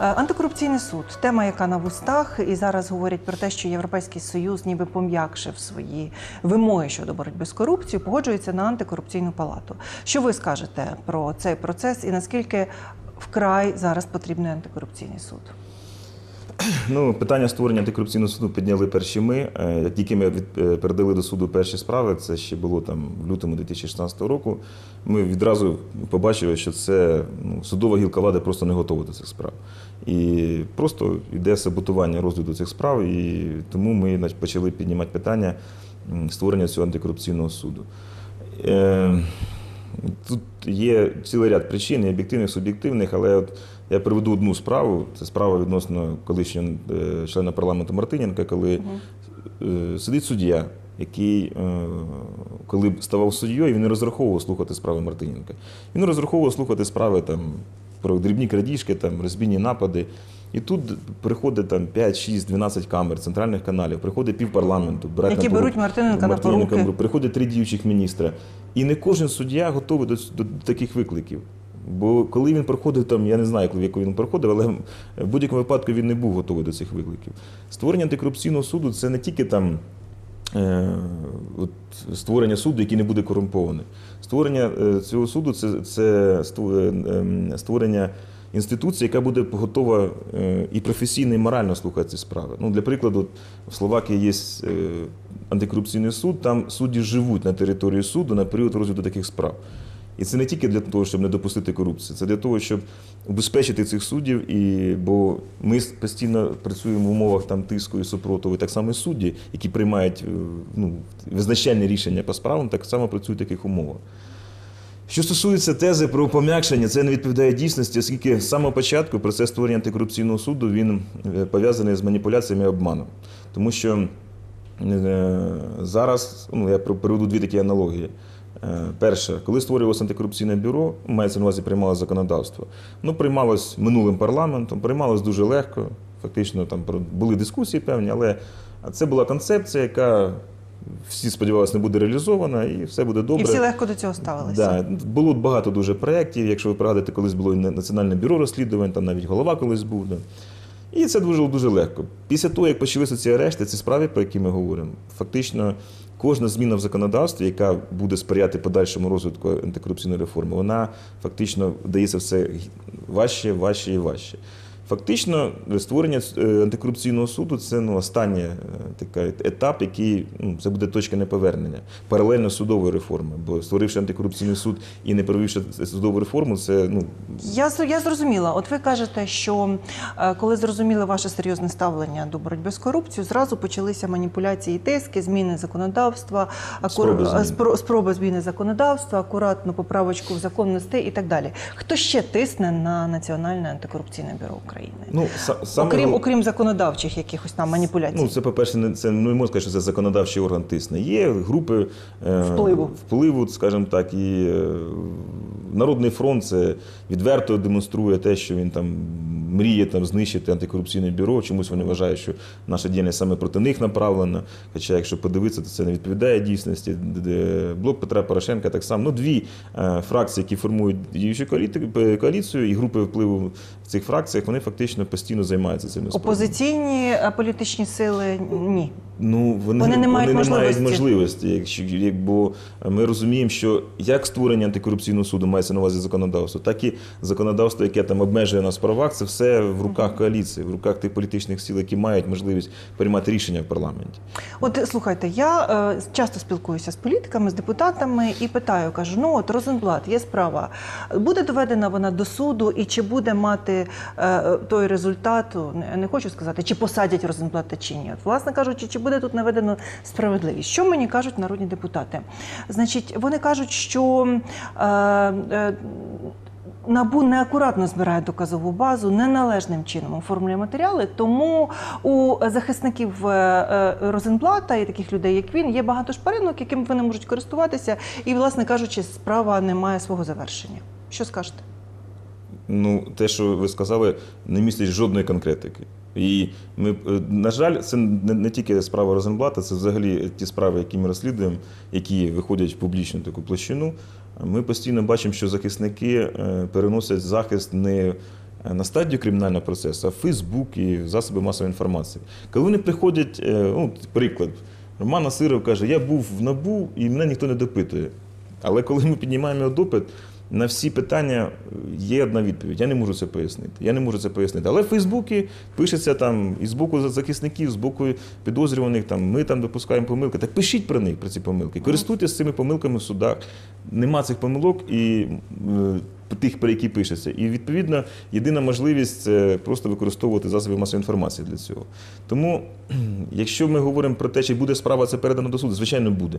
Е, Антикорупційний суд тема, яка на вустах, і зараз говорять про те, що Європейський Союз ніби пом'якшив свої вимоги щодо боротьби з корупцією, погоджується на антикорупційну палату. Що ви скажете про цей процес і наскільки вкрай зараз потрібний антикорупційний суд? Ну, питання створення антикорупційного суду підняли перші ми. Е, Як тільки ми е, передали до суду перші справи, це ще було там в лютому 2016 року. Ми відразу побачили, що це ну, судова гілка влади просто не готова до цих справ. І просто йде саботування розгляду цих справ, і тому ми почали піднімати питання створення цього антикорупційного суду. Е, Тут є цілий ряд причин, і об'єктивних, суб'єктивних, але от я приведу одну справу. Це справа відносно колишнього е, члена парламенту Мартиненка, коли е, сидить суддя, який, коли ставав суддєю, він не розраховував слухати справи Мартиненка. Він розраховував слухати справи там, про дрібні крадіжки, там, розбійні напади. І тут приходить там 5, 6, 12 камер, центральних каналів, приходить півпарламенту, беруть Які беруть Мартиненка на поруки. приходять три діючих міністра. І не кожен суддя готовий до, до, до таких викликів. Бо коли він проходив там, я не знаю, коли він проходив, але в будь-якому випадку він не був готовий до цих викликів. Створення антикорупційного суду це не тільки там. Е, от Створення суду, який не буде корумпований. Створення е, цього суду це, це е, ем, створення інституції, яка буде готова і професійно, і морально слухати ці справи. Ну, для прикладу, в Словакії є антикорупційний суд, там судді живуть на території суду на період розгляду таких справ. І це не тільки для того, щоб не допустити корупції, це для того, щоб убезпечити цих суддів. І, бо ми постійно працюємо в умовах там тиску і супротиву, так само і судді, які приймають е, ну, визначальні рішення по справам, так само працюють в таких умовах. Що стосується тези про пом'якшення, це не відповідає дійсності, оскільки з самого початку процес створення антикорупційного суду він е, пов'язаний з маніпуляціями і обманом. Тому що е, зараз ну, я приведу дві такі аналогії. Е, Перше, коли створювалося антикорупційне бюро, мається на увазі приймалося законодавство. Ну, приймалось минулим парламентом, приймалось дуже легко. Фактично там були дискусії певні, але це була концепція, яка всі сподівалися, не буде реалізована, і все буде добре. І всі легко до цього ставилися. Да, було багато дуже проєктів. Якщо ви пригадуєте, колись було і Національне бюро розслідувань, там навіть голова колись був. Да. І це дуже дуже легко. Після того, як почалися ці арешти, ці справи, про які ми говоримо, фактично кожна зміна в законодавстві, яка буде сприяти подальшому розвитку антикорупційної реформи, вона фактично дається все важче, важче і важче. Фактично, створення е, антикорупційного суду це ну, останній е, такий етап, який ну, це буде точка неповернення, паралельно судової реформи. Бо створивши антикорупційний суд і не провівши судову реформу, це ну Я, я зрозуміла. От ви кажете, що е, коли зрозуміли ваше серйозне ставлення до боротьби з корупцією, зразу почалися маніпуляції і тиски, зміни законодавства, акур- Спроби змін. е, спроби зміни законодавства, акуратну поправочку в закон нести і так далі. Хто ще тисне на Національне антикорупційне бюро України? Ну саме окрім, окрім законодавчих якихось там маніпуляцій. Ну, це, по-перше, не це ну, не можна сказати, що це законодавчий орган тисне. Є групи е, Впливу. впливу, скажімо так, і е, Народний фронт це відверто демонструє те, що він там мріє там знищити антикорупційне бюро. Чомусь вони вважають, що наша діяльність саме проти них направлена. Хоча, якщо подивитися, то це не відповідає дійсності. Блок Петра Порошенка так само. Ну, дві е, фракції, які формують діючу коаліцію, і групи впливу цих фракціях, вони фактично постійно займаються цими справами. Опозиційні е, політичні сили ні. Ну, вони, Вони не мають вони не мають можливості. можливості. Якщо, як, бо ми розуміємо, що як створення антикорупційного суду мається на увазі законодавство, так і законодавство, яке там обмежує нас в правах, це все в руках коаліції, в руках тих політичних сил, які мають можливість приймати рішення в парламенті. От слухайте, я е, часто спілкуюся з політиками, з депутатами і питаю, кажу: ну от Розенблат, є справа. Буде доведена вона до суду, і чи буде мати е, той результат, не, не хочу сказати, чи посадять Розенблата чи ні. От, власне кажучи, чи буде тут наведено справедливість? Що мені кажуть народні депутати? Значить, вони кажуть, що. Е, е, Набу неакуратно збирає доказову базу, неналежним чином оформлює матеріали. Тому у захисників е, е, Розенблата і таких людей, як він, є багато шпаринок, якими вони можуть користуватися, і, власне кажучи, справа не має свого завершення. Що скажете? Ну, те, що ви сказали, не містить жодної конкретики. І ми, е, на жаль, це не, тільки справа Розенблата, це взагалі ті справи, які ми розслідуємо, які виходять в публічну таку площину. Ми постійно бачимо, що захисники е, переносять захист не е, на стадію кримінального процесу, а Фейсбук і засоби масової інформації. Коли вони приходять, ну, приклад, Роман Насиров каже, я був в НАБУ і мене ніхто не допитує. Але коли ми піднімаємо його допит, на всі питання є одна відповідь. Я не можу це пояснити. Я не можу це пояснити. Але в Фейсбуці пишеться там і з боку захисників, з боку підозрюваних, там ми там допускаємо помилки. Так пишіть про них про ці помилки. Користуйтесь цими помилками в судах. Нема цих помилок і е, тих, про які пишеться. І відповідно єдина можливість це просто використовувати засоби масової інформації для цього. Тому, якщо ми говоримо про те, чи буде справа це передано до суду, звичайно, буде.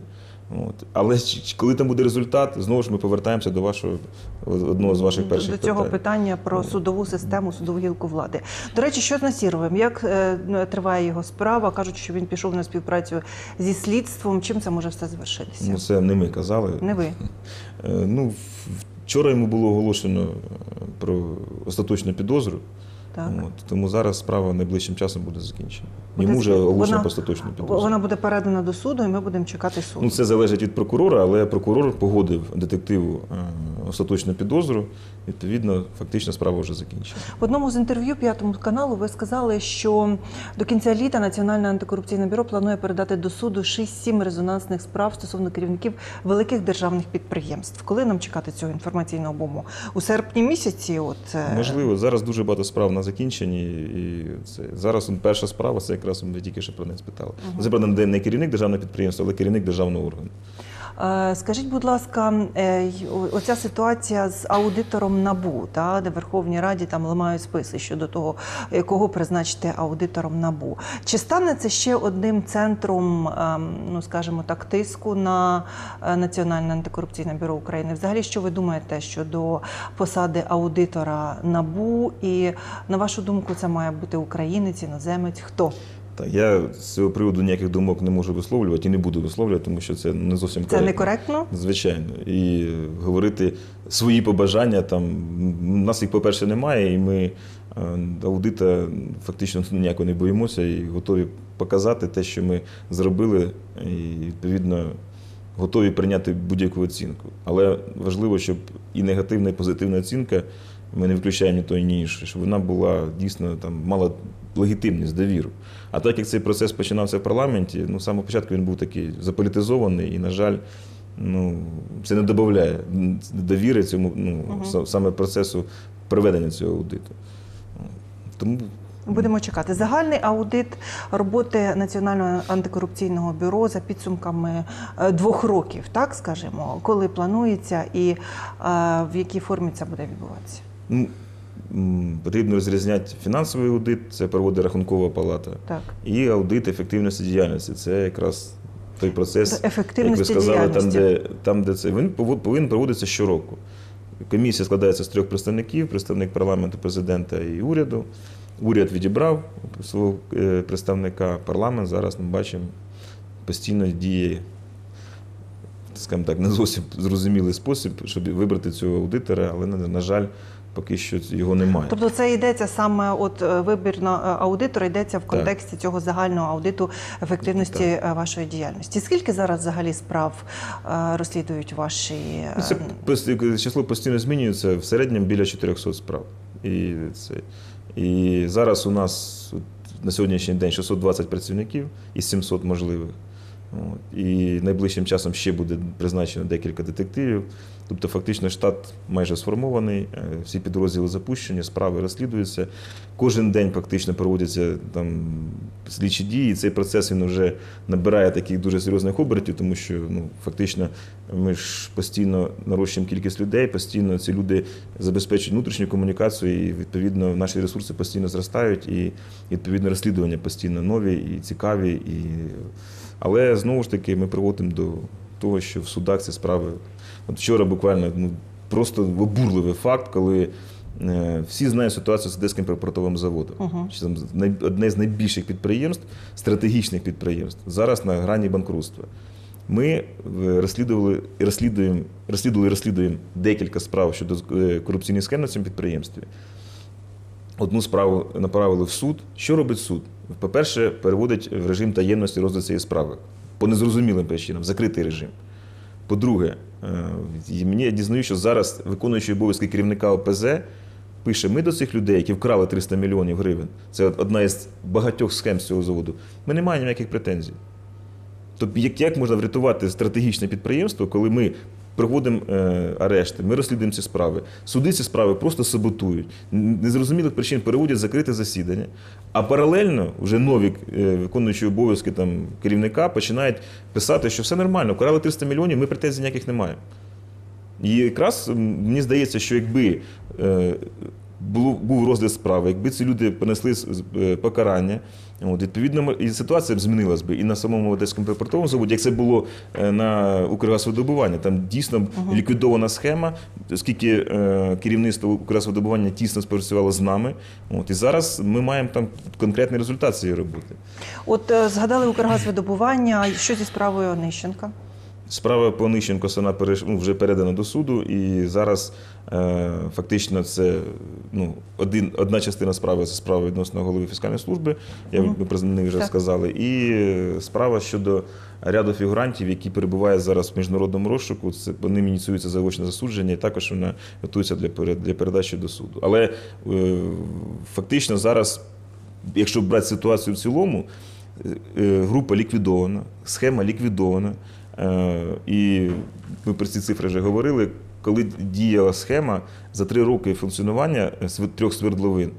От. Але коли там буде результат, знову ж ми повертаємося до вашого одного з ваших перших до цього питань. питання про судову систему, судову гілку влади. До речі, що з Насіровим? Як е, ну, триває його справа? Кажуть, що він пішов на співпрацю зі слідством. Чим це може все завершитися? Ну, це не ми казали. Не ви. Е, Ну, в- вчора йому було оголошено е, про остаточну підозру. Так. От, тому зараз справа найближчим часом буде закінчена. Йому вже оголошено остаточну підозру. Вона буде передана до суду, і ми будемо чекати суду. Ну, це залежить від прокурора, але прокурор погодив детективу е, остаточну підозру. Відповідно, фактично справа вже закінчена. В одному з інтерв'ю п'ятому каналу ви сказали, що до кінця літа Національне антикорупційне бюро планує передати до суду 6-7 резонансних справ стосовно керівників великих державних підприємств. Коли нам чекати цього інформаційного буму? У серпні місяці? От е, Можливо, зараз дуже багато справ на закінченні. І це зараз перша справа, це якраз ми тільки що про неї спитали. Це правда не- не керівник державного підприємства, але керівник державного органу. Е, Скажіть, будь ласка, е, оця ситуація з аудитором НАБУ, та, де Верховній Раді там ламають списи щодо того, е, кого призначити аудитором НАБУ. Чи стане це ще одним центром, ем, ну скажімо так, тиску на Національне антикорупційне бюро України? Взагалі, що ви думаєте щодо посади аудитора НАБУ? І на вашу думку, це має бути українець, іноземець? Хто? Та я з цього приводу ніяких думок не можу висловлювати і не буду висловлювати, тому що це не зовсім Це некоректно? Звичайно. І говорити свої побажання там. У нас їх, по-перше, немає, і ми е, аудита фактично ніяко не боїмося і готові показати те, що ми зробили, і відповідно готові прийняти будь-яку оцінку. Але важливо, щоб і негативна, і позитивна оцінка. Ми не виключаємо ні то, ні інше, щоб вона була дійсно там мала легітимність, довіру. А так як цей процес починався в парламенті, ну з самого початку він був такий заполітизований і, на жаль, ну, це не додає довіри цьому ну, са- саме процесу проведення цього аудиту. Тому Будемо чекати. Загальний аудит роботи Національного антикорупційного бюро за підсумками е, двох років, так скажемо, коли планується і е, в якій формі це буде відбуватися. Ну, потрібно розрізняти фінансовий аудит, це проводить рахункова палата, Так, і аудит ефективності діяльності. Це якраз той процес, як ви сказали, там де, там, де це він повинен проводитися щороку. Комісія складається з трьох представників: представник парламенту, президента і уряду. Уряд відібрав свого е, представника. Парламент зараз ми бачимо постійно діє, скажімо так, не зовсім зрозумілий спосіб, щоб вибрати цього аудитора, але, на, на жаль, поки що його немає. Тобто це йдеться саме от е, вибір на е, аудитора йдеться в контексті цього загального аудиту ефективності е, вашої діяльності. Скільки зараз взагалі справ розслідують ваші Ну, Це число постійно змінюється в середньому біля 400 справ. І, це, і зараз у нас на сьогоднішній день 620 працівників із 700 можливих. І найближчим часом ще буде призначено декілька детективів. Тобто, фактично, штат майже сформований, е, всі підрозділи запущені, справи розслідуються. Кожен день фактично проводяться там слідчі дії. Цей процес він вже набирає таких дуже серйозних обертів, тому що ну, фактично ми ж постійно нарощуємо кількість людей, постійно ці люди забезпечують внутрішню комунікацію, і відповідно наші ресурси постійно зростають, і відповідно розслідування постійно нові і цікаві. І... Але знову ж таки ми приводимо до того, що в судах ці справи. От вчора буквально ну, просто обурливий факт, коли е, всі знають ситуацію з Одеським припортовим заводом. Там най- одне з найбільших підприємств, стратегічних підприємств, зараз на грані банкрутства. Ми е, розслідували розслідуємо, розслідували розслідуємо декілька справ щодо е, корупційних схем на цьому підприємстві. Одну справу направили в суд. Що робить суд? По-перше, переводить в режим таємності розгляд цієї справи по незрозумілим причинам, закритий режим. По-друге, е, мені дізнаю, що зараз виконуючий обов'язки керівника ОПЗ пише: ми до цих людей, які вкрали 300 мільйонів гривень, це одна із багатьох схем з цього заводу, ми не маємо ніяких претензій. Тобто, як, як можна врятувати стратегічне підприємство, коли ми проводимо е, арешти, ми розслідуємо ці справи. Суди ці справи просто саботують, незрозумілих причин переводять закрите засідання. А паралельно вже нові е, виконуючі обов'язки там, керівника починають писати, що все нормально, Украли 300 мільйонів, ми претензій ніяких не маємо. І якраз мені здається, що якби е, був розгляд справи, якби ці люди понесли е, покарання, от, відповідно, і ситуація б змінилась би і на самому Одеському припортовому заводі, як це було е, на Укргазвидобування. Там дійсно ліквідована схема, оскільки е, керівництво Укргазвидобування тісно спрацювало з нами. От, і зараз ми маємо там конкретний результат цієї роботи. От е, згадали Укргазвидобування, що зі справою Онищенка? Справа по Онищенко вона ну, вже передана до суду, і зараз фактично це ну, один, одна частина справи це справа відносно голови фіскальної служби, я ми про неї вже Так. сказали, і е, справа щодо ряду фігурантів, які перебувають зараз в міжнародному розшуку. Це по ним ініціюється заочне засудження, і також вона готується для, для передачі до суду. Але е, фактично зараз, якщо брати ситуацію в цілому, е, група ліквідована, схема ліквідована. Е, І ми про ці цифри вже говорили. Коли діяла схема за три роки функціонування трьох свердловин,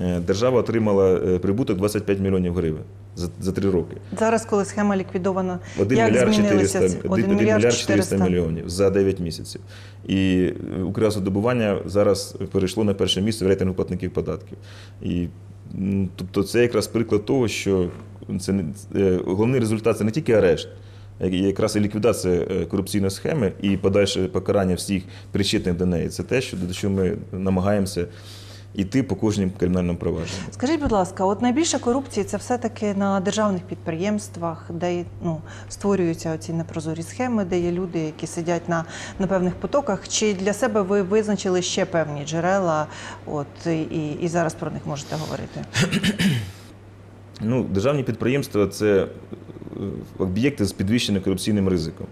е, держава отримала е, прибуток 25 мільйонів гривень за, за три роки. Зараз, коли схема ліквідована, 1 як мільярд змінилися 400, 1 1 мільярд мільярд 400 мільйонів за 9 місяців. І е, Укргазвидобування зараз перейшло на перше місце в рейтингу платників податків. І тобто це якраз приклад того, що це не е, головний результат це не тільки арешт. А Якраз і ліквідація е, корупційної схеми і подальше покарання всіх причетних до неї. Це те, що до чого ми намагаємося йти по кожнім кримінальному провадженню. Скажіть, будь ласка, от найбільше корупції це все-таки на державних підприємствах, де ну, створюються ці непрозорі схеми, де є люди, які сидять на, на певних потоках. Чи для себе ви визначили ще певні джерела, от і, і зараз про них можете говорити? Ну, державні підприємства це е, об'єкти з підвищеним корупційним ризиком.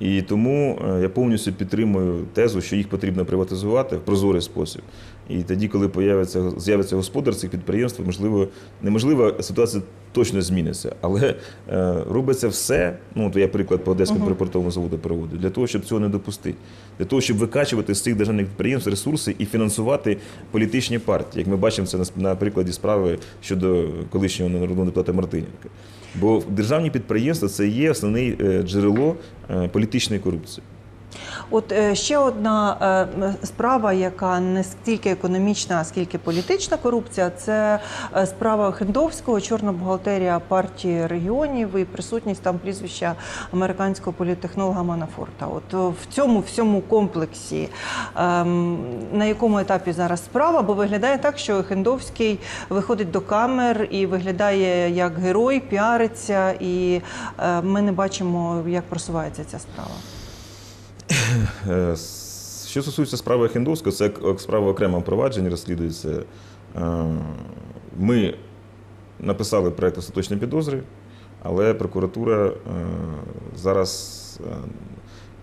І тому е, я повністю підтримую тезу, що їх потрібно приватизувати в прозорий спосіб. І тоді, коли появиться, з'явиться господар цих підприємств, можливо, неможливо, ситуація точно зміниться. Але е, робиться все. Ну, то я приклад по Одеському Мгм. припортовому заводу проводу, для того, щоб цього не допустити. Для того, щоб викачувати з цих державних підприємств ресурси і фінансувати політичні партії, як ми бачимо це на, на прикладі справи щодо колишнього народного депутата Мартиненка. Бо державні підприємства це є основне е, джерело е, політичної корупції. От е, ще одна е, справа, яка не стільки економічна, а скільки політична корупція, це е, справа Хендовського, чорна бухгалтерія партії регіонів і присутність там прізвища американського політтехнолога Манафорта. От в цьому всьому комплексі ем, на якому етапі зараз справа? Бо виглядає так, що Хендовський виходить до камер і виглядає як герой, піариться, і ми не бачимо, як просувається ця справа. Е, Що стосується справи Хендовського, це справа окремого провадження розслідується. Е, Ми написали проєкт остаточної підозри, але прокуратура е, зараз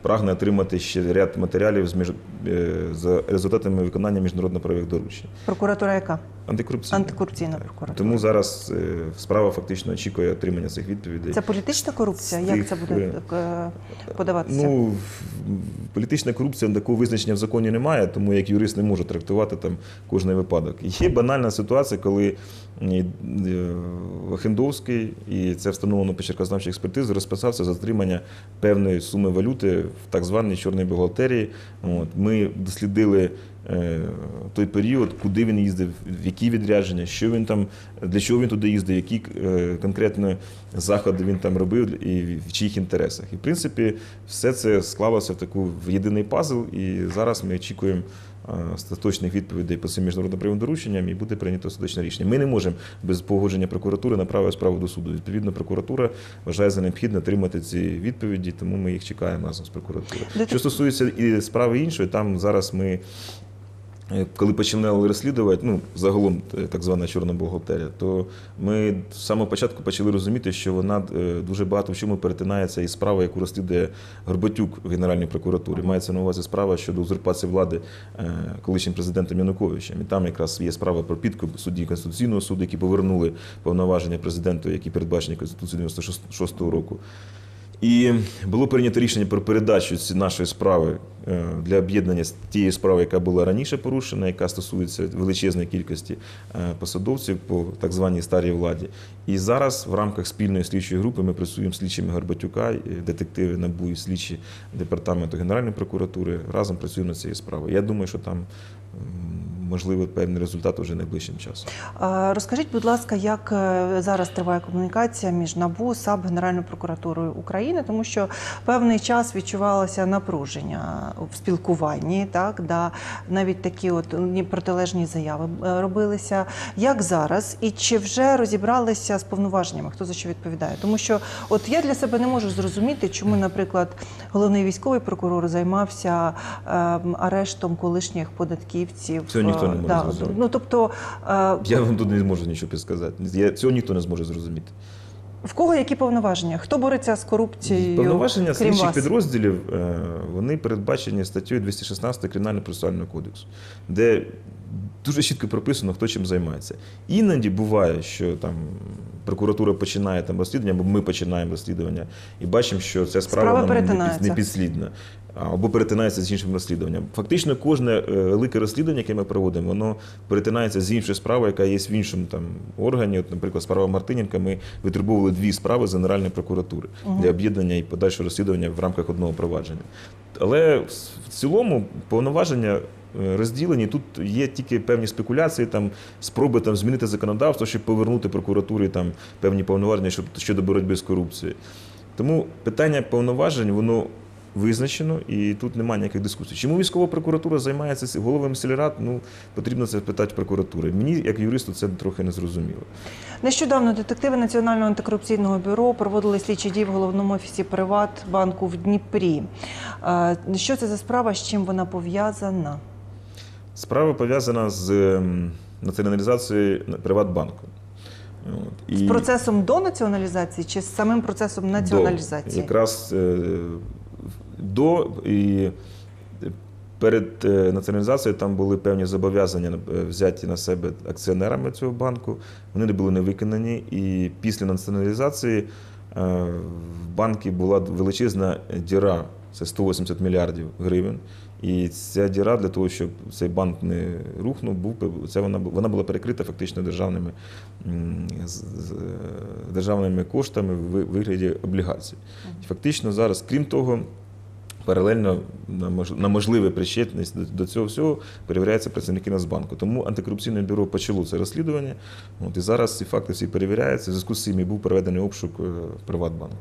прагне отримати ще ряд матеріалів з між... е, за результатами виконання міжнародно-правових доручень. Прокуратура яка? Антикорупційна. Антикорупційна прокуратура. Тому зараз е, справа фактично очікує отримання цих відповідей. Це політична корупція? З Як це буде е, подаватися? Ну, політична корупція такого визначення в законі немає, тому як юрист не може трактувати там кожний випадок. Є банальна ситуація, коли Хендовський, і це встановлено під черкознавчій експертизи, розписався за затримання певної суми валюти в так званій чорній бухгалтерії. От. Ми дослідили е, той період, куди він їздив, в які відрядження, що він там, для чого він туди їздив, які е, конкретно заходи він там робив і в чиїх інтересах. І в принципі, все це склалося в таку в єдиний пазл, і зараз ми очікуємо. Е, Остаточних відповідей по цим міжнародним правовим дорученням і буде прийнято остаточне рішення. Ми не можемо без погодження прокуратури направити справу до суду. Відповідно, прокуратура вважає за необхідне отримати ці відповіді, тому ми їх чекаємо разом з прокуратурою. Що стосується і справи іншої, там зараз ми коли починали розслідувати, ну загалом е, так звана чорна бухгалтерія, то ми з самого початку почали розуміти, що вона е, дуже багато в чому перетинається із справою, яку розслідує Горбатюк в Генеральній прокуратурі. Мається на увазі справа щодо узурпації влади е, колишнім президентом Януковичем. І там якраз є справа про підкуп судді Конституційного суду, які повернули повноваження президенту, які передбачені Конституцією 96 року. І було прийнято рішення про передачу нашої справи е, для об'єднання з тією справою, яка була раніше порушена, яка стосується величезної кількості е, посадовців по так званій старій владі. І зараз в рамках спільної слідчої групи ми працюємо з слідчими Горбатюка, детективи НАБУ і слідчі департаменту Генеральної прокуратури. Разом працюємо над цією справою. Я думаю, що там можливий певний результат уже найближчим часом. Розкажіть, будь ласка, як е, зараз триває комунікація між НАБУ, САП, Генеральною прокуратурою України, тому що певний час відчувалося напруження в спілкуванні, так да навіть такі от ні, протилежні заяви е, робилися. Як зараз, і чи вже розібралися з повноваженнями? Хто за що відповідає? Тому що от я для себе не можу зрозуміти, чому, наприклад, головний військовий прокурор займався е, арештом колишніх податківців. Цього ніхто не Е, може да, зрозуміти. Ну тобто. е, Я вам тут не можу нічого підсказати. Я, цього ніхто не зможе зрозуміти. В кого які повноваження? Хто бореться з корупцією? Повноваження крім слідчих вас? підрозділів е, вони передбачені статтею 216 Кримінального процесуального кодексу, де дуже чітко прописано, хто чим займається. Іноді буває, що там прокуратура починає там розслідування, або ми починаємо розслідування і бачимо, що ця справа Справа нам не, підслідна. Або перетинається з іншим розслідуванням. Фактично, кожне е, велике розслідування, яке ми проводимо, воно перетинається з іншою справою, яка є в іншому там органі. От, наприклад, справа Мартиненка. Ми витребували дві справи з Генеральної прокуратури для об'єднання і подальшого розслідування в рамках одного провадження. Але в цілому повноваження розділені. Тут є тільки певні спекуляції, там спроби там змінити законодавство, щоб повернути прокуратурі там певні повноваження щоб- щодо боротьби з корупцією. Тому питання повноважень воно визначено, і тут немає ніяких дискусій. Чому військова прокуратура займається головами сільрад? Ну потрібно це питати прокуратури. Мені, як юристу, це трохи не зрозуміло. Нещодавно детективи Національного антикорупційного бюро проводили слідчі дії в головному офісі Приватбанку в Дніпрі. Е, Що це за справа? З чим вона пов'язана? Справа пов'язана з ем, націоналізацією Приватбанку. От. З процесом до націоналізації чи з самим процесом націоналізації? До, якраз е, до і перед е, націоналізацією там були певні зобов'язання е, взяті на себе акціонерами цього банку. Вони не були не виконані. І після націоналізації в банку була величезна діра. Це 180 мільярдів гривень. І ця діра для того, щоб цей банк не рухнув, був це вона вона була перекрита фактично державними державними коштами в вигляді облігацій. Фактично зараз, крім того, паралельно на мож- на можливе причетність до- цього всього перевіряються працівники Нацбанку. Тому антикорупційне бюро почало це розслідування. От і зараз ці факти всі перевіряються. В зв'язку з цим і був проведений обшук е, Приватбанку.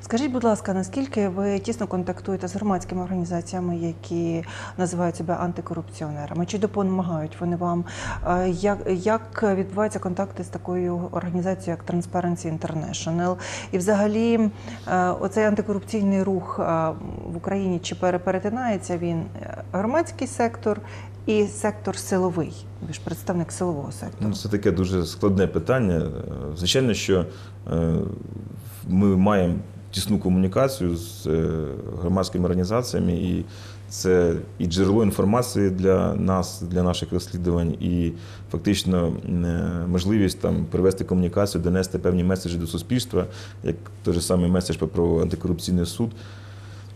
Скажіть, будь ласка, наскільки ви тісно контактуєте з громадськими організаціями, які називають себе антикорупціонерами? Чи допомагають вони вам? Е, Як, як відбуваються контакти з такою організацією, як Transparency International? І взагалі е, оцей антикорупційний рух в Україні чи пере- перетинається він е, громадський сектор і сектор силовий? Ви ж представник силового сектору. Ну, це таке дуже складне питання. Е, Звичайно, що е, ми маємо тісну комунікацію з громадськими організаціями, і це і джерело інформації для нас, для наших розслідувань, і фактично можливість там привести комунікацію, донести певні меседжі до суспільства, як той же самий меседж про антикорупційний суд.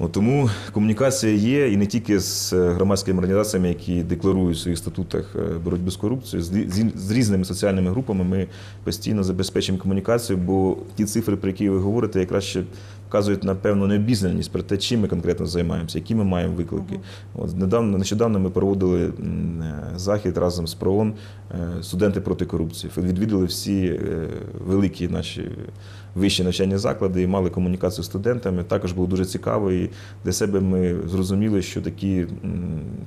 От тому комунікація є і не тільки з е, громадськими організаціями, які декларують в своїх статутах е, боротьбу з корупцією, з, різними соціальними групами ми постійно забезпечуємо комунікацію, бо ті цифри, про які ви говорите, якраз ще вказують на певну необізнаність про те, чим ми конкретно займаємося, які ми маємо виклики. От недавно, нещодавно ми проводили е, захід разом з ПРООН е, студенти проти корупції. Відвідали всі е, великі наші вищі навчальні заклади і мали комунікацію з студентами. Також було дуже цікаво. І для себе ми зрозуміли, що такі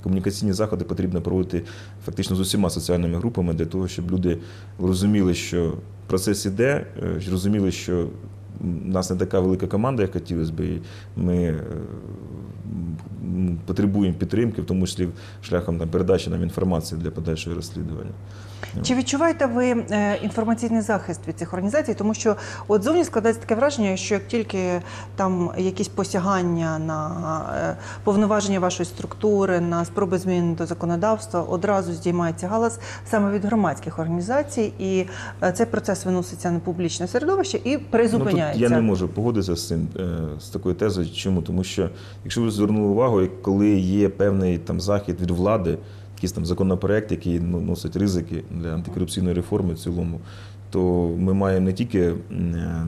комунікаційні заходи потрібно проводити фактично з усіма соціальними групами для того, щоб люди розуміли, що процес іде, розуміли, що у нас не така велика команда, як хотілося б. Ми е, потребуємо підтримки, в тому числі шляхом там, передачі нам інформації для подальшого розслідування. Чи відчуваєте ви е, інформаційний захист від цих організацій? Тому що от зовні складається таке враження, що як тільки там якісь посягання на е, повноваження вашої структури, на спроби змін до законодавства, одразу здіймається галас саме від громадських організацій, і е, цей процес виноситься на публічне середовище і Ну, тут призупиняється. я не можу погодитися з цим з такою тезою. Чому? Тому що, якщо ви звернули увагу, коли є певний там захід від влади, якийсь там законопроект, який ну, носить ризики для антикорупційної реформи в цілому, то ми маємо не тільки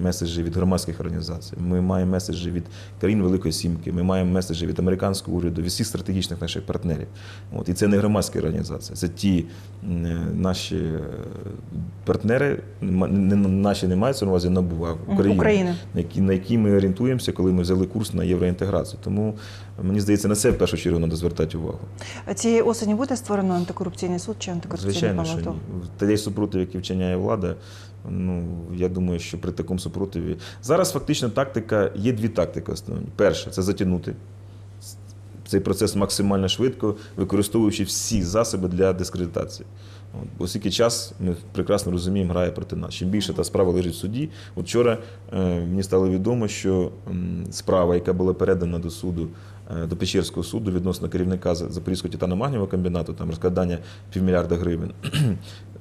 меседжі від громадських організацій, ми маємо меседжі від країн Великої Сімки, ми маємо меседжі від американського уряду, від всіх стратегічних наших партнерів. От і це не громадські організації, це ті наші е, партнери, не наші не мається на увазі НАБУ, а України. на які, на які ми орієнтуємося, коли ми взяли курс на євроінтеграцію. Тому мені здається, на це в першу чергу треба звертати увагу. Цієї осені буде створено антикорупційний суд чи антикорупційний Звичайно, що палату? ні. Той супротив, який вчиняє влада. Ну я думаю, що при такому супротиві зараз фактично тактика є дві тактики основні. Перша це затягнути цей процес максимально швидко, використовуючи всі засоби для дискредитації. От, бо скільки час ми прекрасно розуміємо, грає проти нас. Чим більше та справа лежить в суді. От вчора е, мені стало відомо, що справа, яка була передана до суду, е, до Печерського суду відносно керівника За- Запорізького титаномагнієвого комбінату, там розкладання півмільярда гривень.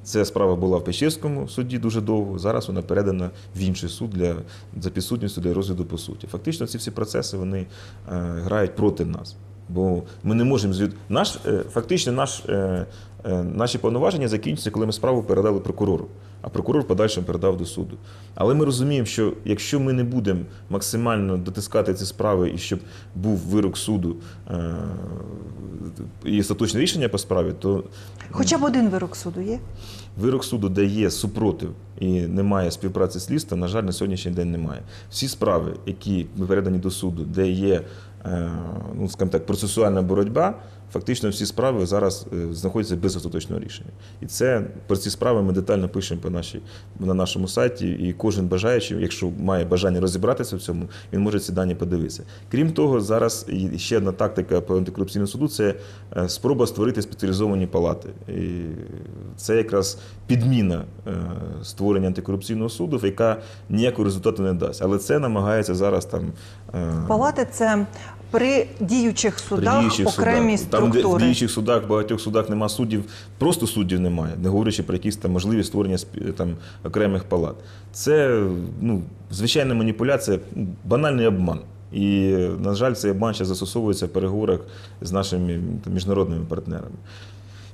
Ця справа була в Печерському суді дуже довго. Зараз вона передана в інший суд для за підсудністю для розгляду по суті. Фактично, ці всі процеси вони е, грають проти нас. Бо ми не можемо звід... наш е, фактично наш, е, наші повноваження закінчаться, коли ми справу передали прокурору, а прокурор в подальшому передав до суду. Але ми розуміємо, що якщо ми не будемо максимально дотискати ці справи і щоб був вирок суду і остаточне рішення по справі, то Хоча б один вирок суду є. Вирок суду, де є супротив і немає співпраці слідства, на жаль, на сьогоднішній день немає. Всі справи, які передані до суду, де є е, ну, скажімо так, процесуальна боротьба, фактично всі справи зараз е, знаходяться без остаточного рішення. І це про ці справи ми детально пишемо по нашій, на нашому сайті, і кожен бажаючий, якщо має бажання розібратися в цьому, він може ці дані подивитися. Крім того, зараз ще одна тактика по антикорупційному суду це е, спроба створити спеціалізовані палати. І це якраз підміна е, створення антикорупційного суду, яка ніякого результату не дасть. Але це намагається зараз там Палати це при діючих судах при діючих окремі судах. Там, де в діючих судах, в багатьох судах нема суддів, просто суддів немає, не говорячи про якісь там можливість створення там, окремих палат. Це ну, звичайна маніпуляція, банальний обман. І, на жаль, цей обман ще застосовується в переговорах з нашими там, міжнародними партнерами.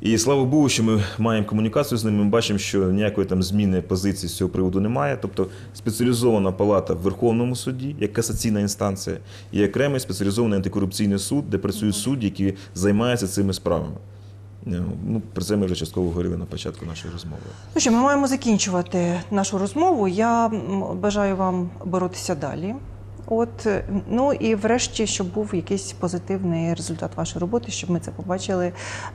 І слава Богу, що ми маємо комунікацію з ними. Ми бачимо, що ніякої там зміни позиції з цього приводу немає. Тобто спеціалізована палата в Верховному суді, як касаційна інстанція, і окремий спеціалізований антикорупційний суд, де працюють судді, які займаються цими справами. Ну, про це ми вже частково говорили на початку нашої розмови. Ну що, ми маємо закінчувати нашу розмову. Я бажаю вам боротися далі. От, е, ну і врешті, щоб був якийсь позитивний результат вашої роботи, щоб ми це побачили.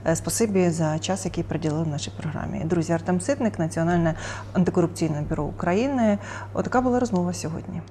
Е, Спасибі за час, який приділили нашій програмі. Друзі, Артем Ситник, Національне антикорупційне бюро України. Отака була розмова сьогодні.